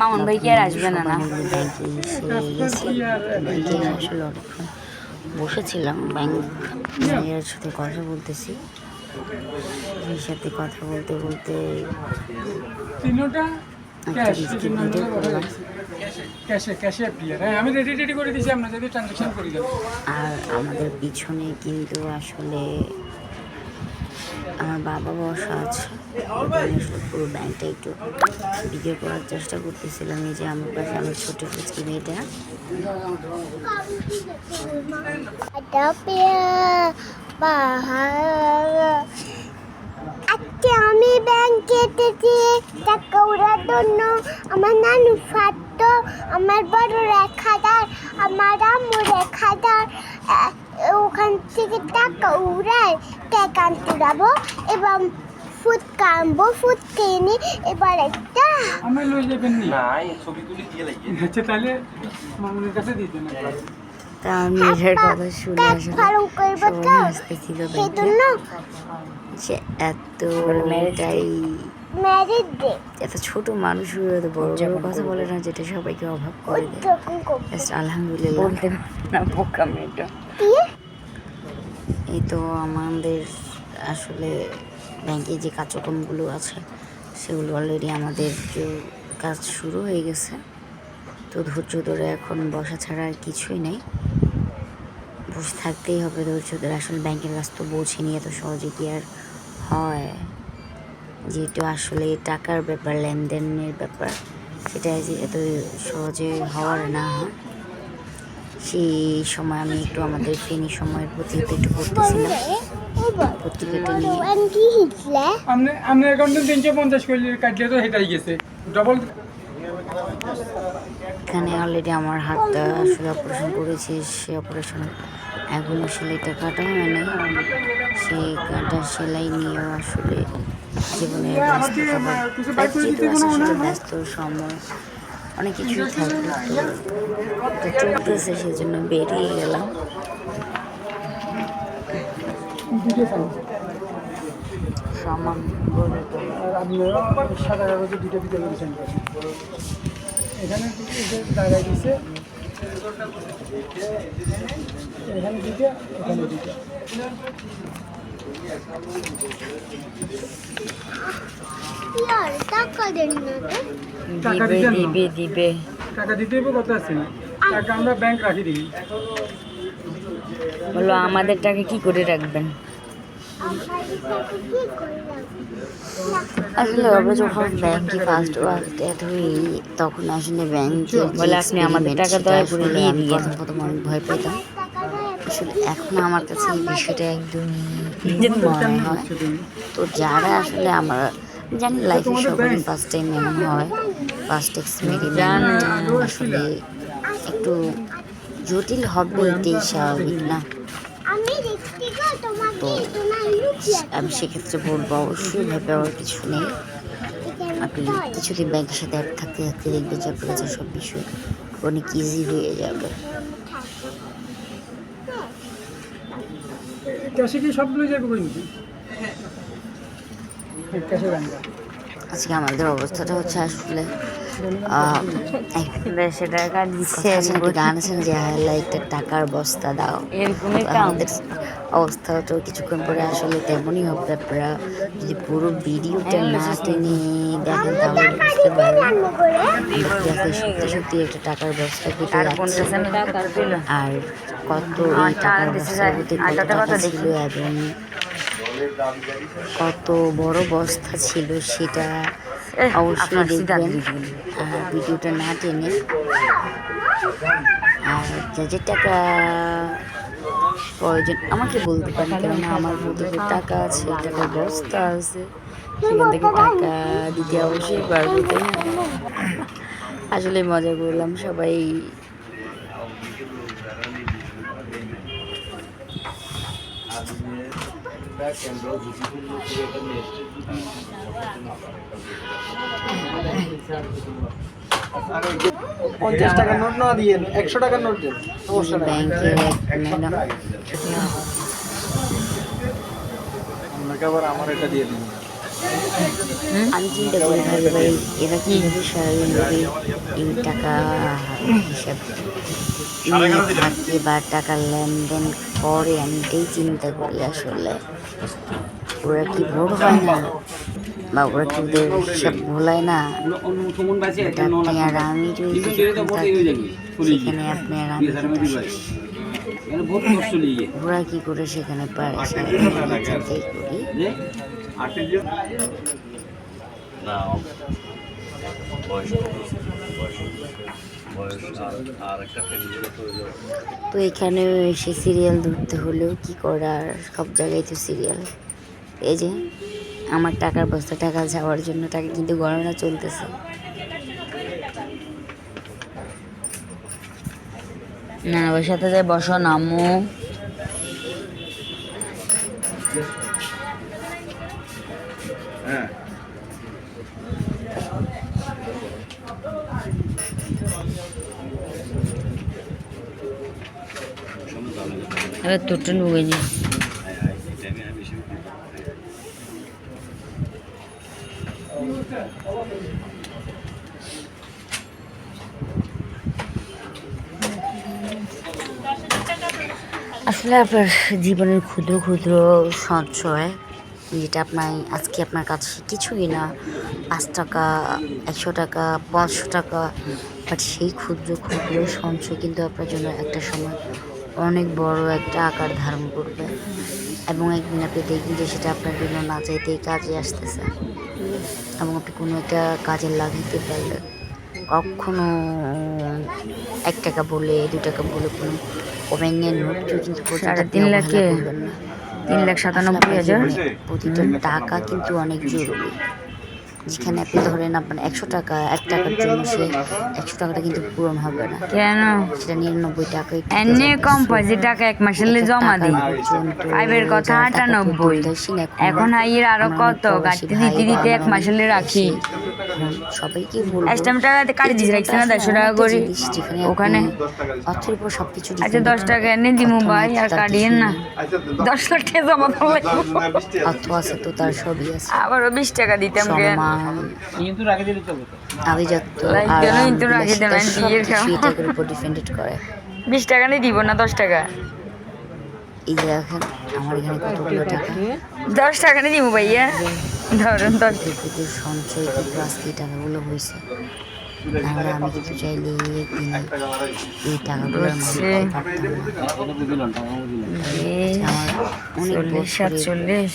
গেলাম ভাই কি আর আসবে না না। আসলে বসেছিলাম ব্যাংক ম্যানেজারের সাথে কথা বলতেছি এর সাথে কথা বলতে বলতে আর আমাদের পিছনে কিন্তু আসলে আমার বাবা বসা আছে। পুরো ব্যাংকটা একটু ভিডিও করার চেষ্টা করতেছিলাম এই যে আমার পাশে আমার ছোট ফুচকি মেয়েটা। আমি ব্যাংকে জন্য। আমার নানু ফাটত আমার বড় হাজার আমার হাজার আহ, ওখান থেকে টাকা উড়ায় টাকা যাব এবং ফুটকা আনব ফুটকে এনে এবার একটা আমি লয়ে যাবেন না। এই ছবি তুলে দিয়ে লাগিয়ে আচ্ছা তাহলে মামুনের কাছে দিয়ে দেন তা আমি এটার কথা শুনে কাজ আসলে পালন করব সবাই তো। হাসতেছিল সেই যে এতটাই ম্যারিড এত ছোট মানুষ হয়ে এত বড় বড় কথা বলে না যেটা সবাইকে অভাব করে দেয়। আলহামদুলিল্লাহ। বলতে পারবে না বোকা মেয়েটা। দিয়ে এই তো আমাদের আসলে ব্যাংকে যে কার্যক্রমগুলো আছে, সেগুলো অলরেডি আমাদের কাজ শুরু হয়ে গেছে। তো ধৈর্য ধরে এখন বসা ছাড়া আর কিছুই নেই। বসে থাকতেই হবে ধৈর্য ধরে। আসলে ব্যাংকের কাজ তো বোঝেনি এত সহজে কি আর হয়। যেহেতু আসলে টাকার ব্যাপার, লেনদেনের ব্যাপার, সেটা যে এত সহজে হওয়ার না হয়। সেই সময় আমি একটু আমাদের ফেনি সময়ের প্রতি একটু পড়তেছিলাম পত্রিকাটা নিয়ে। আপনি আপনার অ্যাকাউন্টে তিনশো পঞ্চাশ করলে কাটলে তো হেটাই গেছে। ডবল এখানে অলরেডি আমার হাতটা আসলে অপারেশন করেছি সে অপারেশন এখনও সেলাইটা কাটা হয় নাই। সেই কাটা সেলাই নিয়েও আসলে জীবনে ব্যস্ততা বা- ব্যস্ত যেহেতু আছে আসলে ব্যস্ত সময় অনেক তো চলতেছে সেজন্য বেরিয়ে গেলাম। সাদা দুটো এখানে দাঁড়ায় এখানে দুটো এখানে ইয়ার টাকা দিবে দিবে দিবে। টাকা দিতে হবে কথা আছে? টাকা আমরা ব্যাংক রাখি দিই। বলো আমাদের টাকা কি করে রাখবেন? আমার টাকা কি করে রাখব? আসলে আমরা যখন ব্যাংকে ফার্স্ট ওয়ার্ল্ডে ধরি তখন আসলে ব্যাংকে বলে আপনি আমাদের টাকা দয়া করে দিয়ে আমি দিয়েন। প্রথম অনেক ভয় পেতাম। আসলে এখন আমার কাছে এই বিষয়টা একদমই মনে হয়। তো যারা আসলে আমরা জানি লাইফে সবারই ফার্স্ট টাইম এমন হয়। ফার্স্ট এক্সপেরিমেন্ট আসলে। একটু জটিল হবে এটাই স্বাভাবিক না? তো আমি সেক্ষেত্রে বলব অবশ্যই ভয় পাওয়ার কিছু নেই। আপনি কিছুদিন ব্যাংকের সাথে অ্যাড থাকতে থাকতে দেখবেন যে আপনার কাছে সব বিষয় অনেক ইজি হয়ে যাবে। ক্যাশে কি সবগুলো যাবে যাবে কিন্তু ক্যাশে ব্যাংক আজকে আমাদের অবস্থাটা হচ্ছে আসলে দেড়শো টাকা দিচ্ছে গান আছে যে আল্লাহ একটা টাকার বস্তা দাও। এরকমই তো কাম আমাদের কিছুক্ষণ পরে আসলে তেমনই হবে। আপনারা যদি পুরো ভিডিওটা না টেনে দেখেন তাহলে বুঝতে পারবেন। সত্যি সত্যি একটা টাকার বস্তা কেটে আর যাচ্ছে আর কত এই টাকার টাকা দিছে বস্তার যায়। কত টাকা টাকা ছিল এবং কত বড় বস্তা ছিল সেটা অবশ্যই দেখবেন। আর ভিডিওটা না টেনে। আর যা যে টাকা প্রয়োজন। আমাকে বলতে পারেন কেননা আমার মধ্যে টাকা আছে টাকার বস্তা আছে সেখান থেকে টাকা দিতে অবশ্যই পারব তাই আসলে মজা করলাম সবাই। পঞ্চাশ টাকার নোট না দিয়ে একশো টাকার নোট দেন সমস্যা নাই। আপনাকে আবার আমার এটা দিয়ে দিন। আমি চিন্তা করি ভাই ভাই এরা কীভাবে সারাদিন এই টাকা হিসাব নিয়ে থাকে বা টাকা লেনদেন করে আমি এটাই চিন্তা করি আসলে। ওরা কি ভোর হয় না? বা ওরা কি ওদের হিসাব ভোলায় না? এটা আপনি আর আমি যদি সেখানে আপনি আর আমি ওরা কি করে সেখানে পারে? আমি চিন্তাই করি। না। বয়স বয়স। বয়স আর আর একটা ফ্যামিলির প্রয়োজন তো এখানে এসে সিরিয়াল ধরতে হলেও কি করার? সব জায়গায় তো সিরিয়াল এই যে আমার টাকার বস্তা টাকা যাওয়ার জন্য টাকা কিন্তু গণনা চলতেছে। না ওর সাথে যে বসো নামো আমি আমি বেশি আসলে আপনার জীবনের ক্ষুদ্র ক্ষুদ্র সঞ্চয় যেটা আপনার আজকে আপনার কাছে কিছুই না। পাঁচ টাকা একশো টাকা পাঁচশো টাকা। বাট সেই ক্ষুদ্র ক্ষুদ্র সঞ্চয় কিন্তু আপনার জন্য একটা সময় অনেক বড় একটা আকার ধারণ করবে। এবং একদিন আপনি দেখবেন যে সেটা আপনার জন্য না চাইতেই কাজে আসতেছে। এবং আপনি কোনো একটা কাজে লাগাইতে পারলে কখনো এক টাকা বলে দু টাকা বলে কোনো ওভেনের নোট কিন্তু তিন লাখে? তিন লাখ সাতানব্বই হাজার। প্রতিটা টাকা কিন্তু অনেক জরুরি। যেখানে আপনি ধরেন আপনার একশো টাকা এক টাকার জন্য সে একশো টাকাটা কিন্তু পূরণ হবে না। কেন? সেটা নিরানব্বই থেকে এমনি। কম পয়সা টাকা এক মাসের জমা দিই। ফাইভের কথা আটানব্বই। এখন হাইয়ের আরও কত? প্রবাসী গাড়িতে দিতে দিতে এক মাসের রাখি। সবাইকে বলব আজকে আমি টাকা কাটি দিয়েছি রাখছি না দেড়শো টাকা করে। ওখানে? অর্থের উপর সবকিছু আচ্ছা দশ টাকা এনে দিমু ভাই আর তার কাটিয়েন না। দশ লাখ টাকা জমা করলে অর্থ আছে তো তার সবই আছে। আবারও বিশ টাকা দিতাম আভিজাত্য আর এটার উপর ডিপেন্ডেড করে। বিশ টাকা নিয়ে দিব না দশ টাকা? এই যে দেখেন আমার এখানে কতগুলো টাকা? দশ টাকা নিয়ে দিব ভাইয়া। ধরুন দশ কিন্তু সঞ্চয় আজকে এই টাকাগুলো হয়েছে। তাহলে আমি কিন্তু চাইলে এই টাকাগুলোর বুঝছি। মালিক পারতাম না। বুঝলাম টাকা বুঝলাম এই আমার অনেক চল্লিশ সাতচল্লিশ।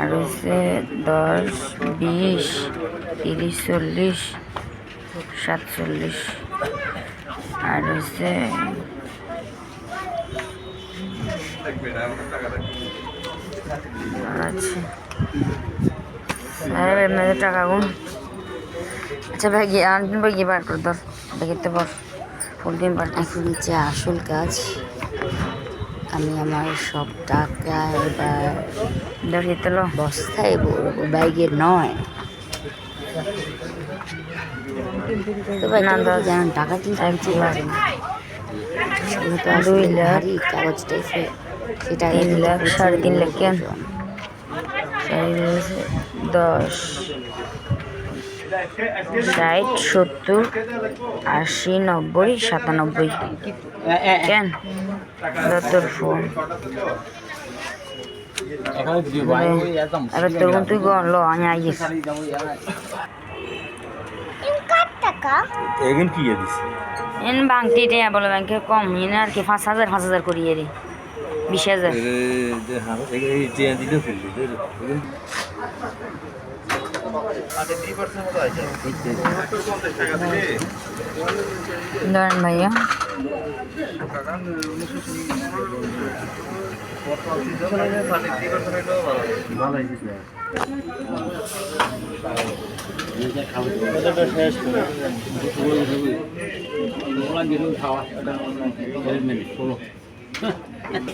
আর হচ্ছে দশ, বিশ, তিরিশ, চল্লিশ, সাতচল্লিশ। আর হচ্ছে আরে টাকা গুণ। আচ্ছা ভাই, গিয়ে আনবেন ভাই গিয়ে বার করে ধর। দেখতে পার ফুল দিন বার এখন হচ্ছে আসল কাজ। আমি আমার সব টাকা এবার বস্তায় ব্যাগে নয় কি টাকা দুই লাখ। ভারী সেটা তিন কিন্তু লাখ, সাড়ে তিন লাখ কেন? দশ ষাট সত্তর আশি নব্বই সাতানব্বই। কেন? দত্তর ফোন। এবার তখন তুই গন লো আমি আইস এখন কি দিছে এন টিয়া বলে ব্যাংকে কম এন আর কি পাঁচ হাজার পাঁচ হাজার করিয়ে রে বিশ হাজার। ধরেন ভাইয়া। ভালো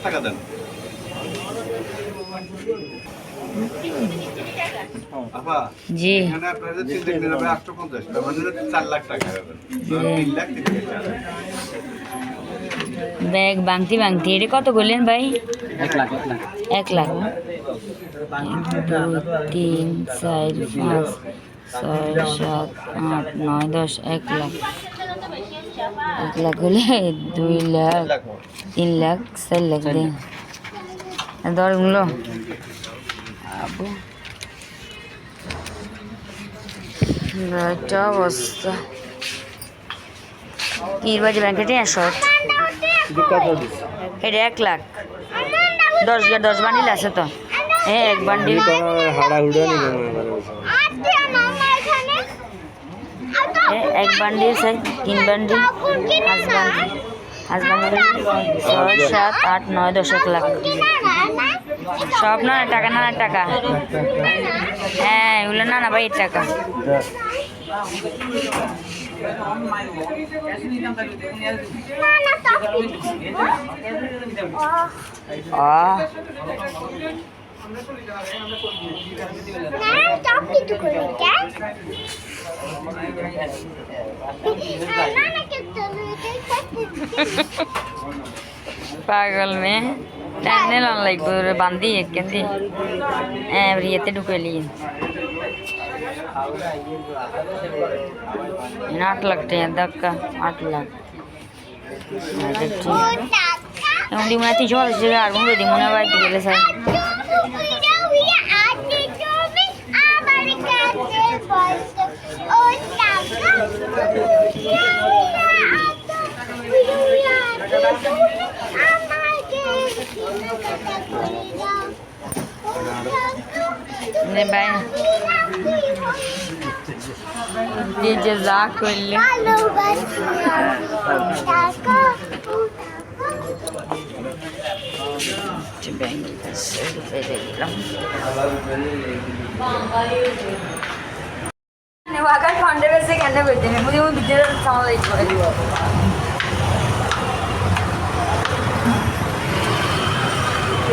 টাকা দেন। জি। মানে। ব্যাগ বাংতি বাংতি। এটা কত করলেন ভাই? এক লাখ এক দুই তিন চার পাঁচ ছয় সাত আট নয় দশ এক লাখ। এক লাখ হলে দুই লাখ তিন লাখ চার লাখ দে দরগুলো একটা অবস্থা কি বাজে ব্যাংকেটে শর্ট এক লাখ। দশ দশ বান্ডিল আছে তো। হ্যাঁ এক বান্ডিল। এক বান্ডিল চাই, তিন বান্ডিল। ছয়, সাত, আট, নয়, দশ, এক লাখ। সব না না টাকা না না টাকা। হ্যাঁ এগুলো না না, ভাই টাকা। আহ পাগল মে টাইনে লন লাগবে ওরে বান্ধি কেন্দি হ্যাঁ ইয়েতে ঢুকে লি আট লাখ টাকা ধাক্কা আট লাখ আচ্ছা, ঠিক। এখন দি মনে তিনশো পঞ্চাশ টাকা আর মনে দি মনে হয় দিকে গেলে Ne ben diye ceza kulli. Şimdi ben gidip şöyle vereyim. Ne var vakit pandemisi kendine verdim. Bu yıl bir ceza tanılayım.